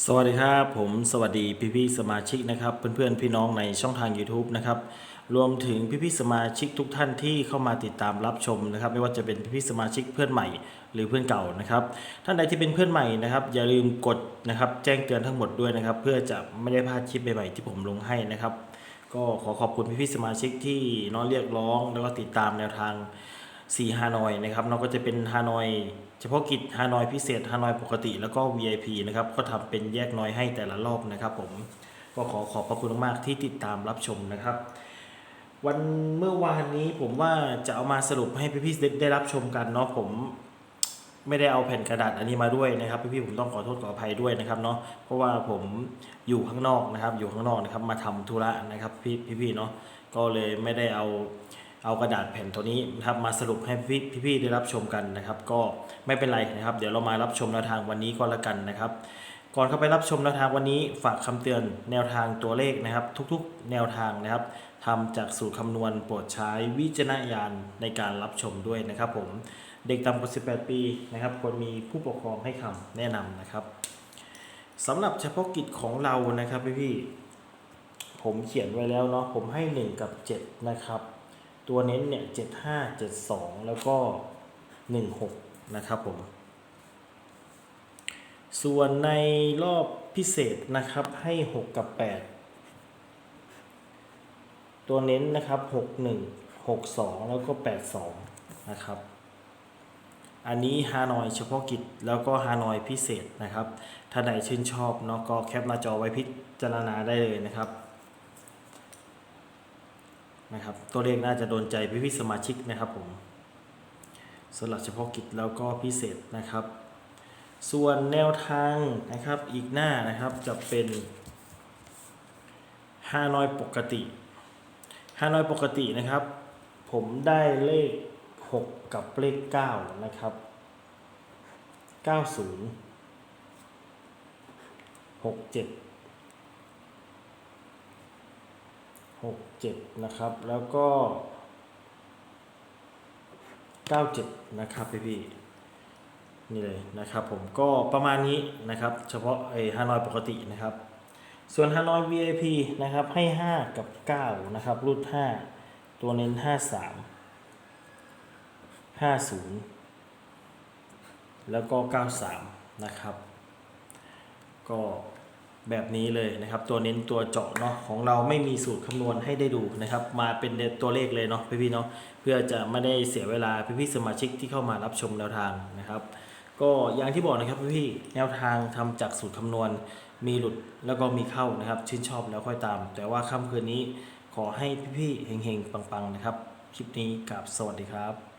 สวัสดีครับผมสวัสดีพี่พี่สมาชิกนะครับเพื่อนๆพี่น้องในช่องทาง YouTube นะครับรวมถึงพี่พี่สมาชิกทุกท่านที่เข้ามาติดตามรับชมนะครับ ไม่ว่าจะเป็นพี่พี่สมาชิกเพื่อนใหม่หรือเพื่อนเก่านะครับท่านใดที่เป็นเพื่อนใหม่นะครับ อย่าลืมกดนะครับแจ้งเตือนทั้งหมดด้วยนะครับ เพื่อจะไม่ได้พลาดคลิปใหม่ๆที่ผมลงให้นะครับ ก็ขอขอบคุณพี่พี่สมาชิกที่น้องเรียกร้องแล้วก็ติดตามแนวทาง สีฮานอยนะครับเราก็จะเป็นฮานอยเฉพาะกิจฮานอยพิเศษฮานอยปกติแล้วก็ VIP นะครับก็ทำเป็นแยกน้อยให้แต่ละรอบนะครับผมก็ขอขอบพระคุณมากที่ติดตามรับชมนะครับ วันเมื่อวานนี้ผมว่าจะเอามาสรุปให้พี่ๆได้ไดรับชมกันเนาะผมไม่ได้เอาแผ่นกระดาษอันนี้มาด้วยนะครับพี่ๆผมต้องขอโทษขออภัยด้วยนะครับเนาะเพราะว่าผมอยู่ข้างนอกนะครับ อยู่ข้างนอกนะครับมาทำธุระนะครับพี่พี่ๆเนาะก็เลยไม่ได้เอา เอากระดาษแผ่นตัวนี้นะครับมาสรุปให้พี่ๆได้รับชมกันนะครับ ก็ไม่เป็นไรนะครับ เดี๋ยวเรามารับชมแนวทางวันนี้ก็แล้วกันนะครับ ก่อนเข้าไปรับชมแนวทางวันนี้ฝากคำเตือนแนวทางตัวเลขนะครับ ทุกๆ แนวทางนะครับทำจากสูตรคำนวณโปรดใช้วิจารณญาณในการรับชมด้วยนะครับ ผมเด็กต่ำกว่า 18 ปีนะครับควรมีผู้ปกครองให้คำแนะนำนะครับสำหรับเฉพาะกิจของเรานะครับพี่ๆผมเขียนไว้แล้วเนาะผมให้ 1 กับ 7 นะครับ ตัวเน้นเนี่ย75 72แล้วก็16นะครับผม ส่วนในรอบพิเศษนะครับให้6กับ8ตัวเน้นนะครับ61 62แล้วก็82นะครับอันนี้ฮานอยเฉพาะกิจแล้วก็ฮานอยพิเศษนะครับ ถ้าใดชื่นชอบเนาะก็แคปหน้าจอไว้พิจารณาได้เลยนะครับ นะครับ ตัวเลขน่าจะโดนใจพี่ๆสมาชิกนะครับผมสำหรับเฉพาะกิจแล้วก็พิเศษนะครับ ส่วนแนวทางนะครับอีกหน้านะครับจะเป็นฮานอยปกติฮานอยปกตินะครับ ผมได้เลข 6 กับเลข 9 นะครับ 90 67 67นะครับ แล้วก็97นะครับพี่พี่นี่เลยนะครับผมก็ประมาณนี้นะครับ เฉพาะไอฮานอยปกตินะครับ ส่วนฮานอย VIP นะครับให้ 5 กับ 9 นะครับรุ่น5ตัวเน้น 53 50 แล้วก็ 93 นะครับ ก็ แบบนี้เลยนะครับ ตัวเน้นตัวเจาะเนาะของเราไม่มีสูตรคำนวณให้ได้ดูนะครับ มาเป็นตัวเลขเลยเนาะพี่ๆเนาะเพื่อจะไม่ได้เสียเวลาพี่ๆสมาชิกที่เข้ามารับชมแนวทางนะครับ ก็อย่างที่บอกนะครับพี่ๆแนวทางทำจากสูตรคำนวณ มีหลุดแล้วก็มีเข้านะครับ ชื่นชอบแล้วค่อยตาม แต่ว่าค่ำคืนนี้ขอให้พี่ๆเฮงๆปังๆนะครับคลิปนี้กับสวัสดีครับ